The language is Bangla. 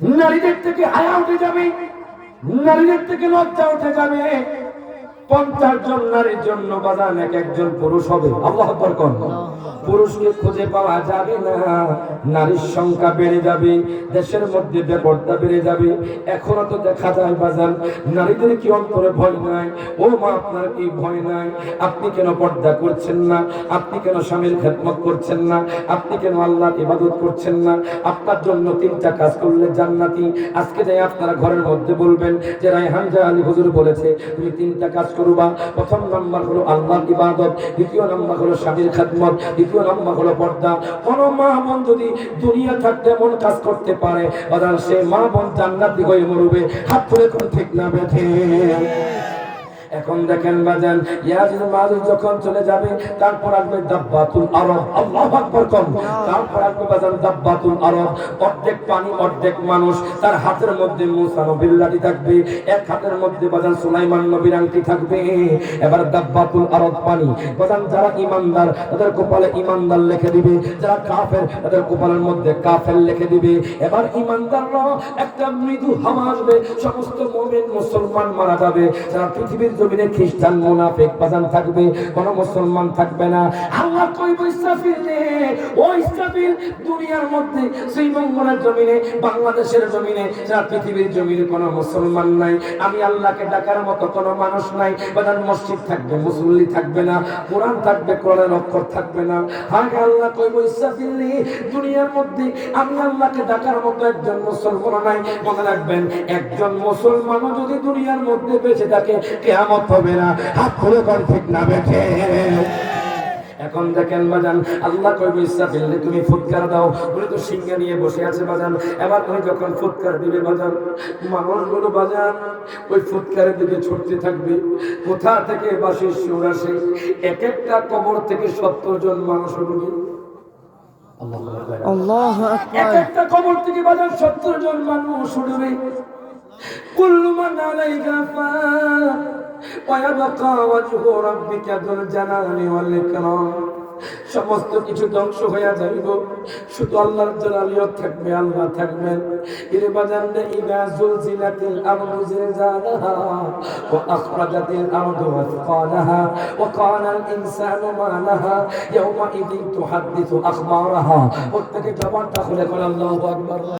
নারীদের থেকে হায়া উঠে যাবে নারীদের থেকে লজ্জা উঠে যাবে। পঞ্চাশ জন নারীর জন্য বাজান এক একজন পুরুষ হবে। আল্লাহ বরকন পুরুষকে খুঁজে পাওয়া যাবে না। নারীর সংখ্যা বেড়ে যাবে দেশের মধ্যে বেপর্দা বেড়ে যাবে। এখনও তো দেখা যায় বাজান নারীদের কি অন্তরে ভয় নাই? ও মা আপনার কি ভয় নাই? আপনি কেন পর্দা করছেন না? আপনি কেন স্বামীর খেদমত করছেন না? আপনি কেন আল্লাহর ইবাদত করছেন না? আপনার জন্য তিনটা কাজ করলে জান্নাতি। আজকে যাই আপনারা ঘরের মধ্যে বলবেন যে রায়হান জা আলী হুজুর বলেছে তুমি তিনটা কাজ করবা। প্রথম নাম্বার হলো আল্লাহর ইবাদত, দ্বিতীয় নাম্বার হলো স্বামীর খেদমত, দ্বিতীয় নাম্বার হলো পর্দা। কোন মা বোন যদি দুনিয়া থাকতে এমন কাজ করতে পারে সে মা বোন জান্নাতি হয়ে মরবে, হাত তুলে কোন ঠিক না বেঠে এখন দেখেন বাজান ইয়াজিদ মাজুদ যখন চলে যাবে, তারপর আসবে দাব্বাতুল আরব। আল্লাহু আকবার কম। তারপর আসবে বাজান দাব্বাতুল আরব। অর্ধেক পানি, অর্ধেক মানুষ, তার হাতের মধ্যে মুসা নবীর লাঠি থাকবে, এক হাতের মধ্যে বাজান সুলাইমান নবীর আংটি থাকবে। এবার দাব্বাতুল আরব পানি। বাজান, যারা ইমানদার তাদের কপালে ইমানদার লিখে দিবে। যারা কাফের, তাদের কপালের মধ্যে কাফের লিখে দিবে। এবার ইমানদাররা একটা মৃদু হাওয়া আসবে। সমস্ত মুমিন মুসলমান মারা যাবে। যারা পৃথিবীর জমিনে খ্রিস্টান মুনাফিক বাজান থাকবে, কোন মুসলমান থাকবে না। আল্লাহ কইব, ইসরাফিল রে, ও ইসরাফিল, দুনিয়ার মধ্যে শ্রীমঙ্গলের জমিনে, বাংলাদেশের জমিনে যারা পৃথিবীর জমিনে কোনো মুসলমান নাই। আমি আল্লাহকে ডাকার মতো কোনো মানুষ নাই। বাজান মসজিদ থাকবে, মুসল্লি থাকবে না, কোরআন থাকবে, কোরআনের অক্ষর থাকবে না। আগে আল্লাহ কইব, ইসরাফিল রে, দুনিয়ার মধ্যে আমি আল্লাহকে ডাকার মতো একজন মুসলমান নাই। মনে রাখবেন, একজন মুসলমানও যদি দুনিয়ার মধ্যে বেঁচে থাকে, কেয়ামত হবে না হাত খুলে কর ঠিক না বেঁচে এখন দেখেন বাজান আল্লাহ কইব ইসরাফিল রে তুমি ফুৎকার দাও। উনি তো সিংহে নিয়ে বসে আছে বাজান। এবার উনি যখন ফুৎকার দিবে বাজান মানুষগুলো বাজান ওই ফুৎকারের দিকে ছুটতে থাকবে। কোথা থেকে বাসির সুর আসে এক একটা কবর থেকে সত্তর জন মানুষ উঠবে আল্লাহ এক একটা কবর থেকে বাজার সত্তর জন মানুষ উঠবে। কুল্লু মান আলাইকা ফান ওয়া ইয়াবকা ওয়াজহু রাব্বিকা যুল জালালি সমস্ত কিছু ধ্বংস হয়ে যাইব। শুধু আল্লাহর জালালিয়ত থাকবে, আল্লাহ থাকবেন। এর বাজান দে ইদা জুলজিলাতিল আরদু জিলজালাহা ওয়া আখরাজাতিল আরদু আসফালাহা ওয়া ক্বালা আল ইনসানু মা লাহা ইয়াওমা ইদিন তুহাদ্দিসু আখবারাহা। প্রত্যেকে জবানটা খুলে করে আল্লাহু আকবার।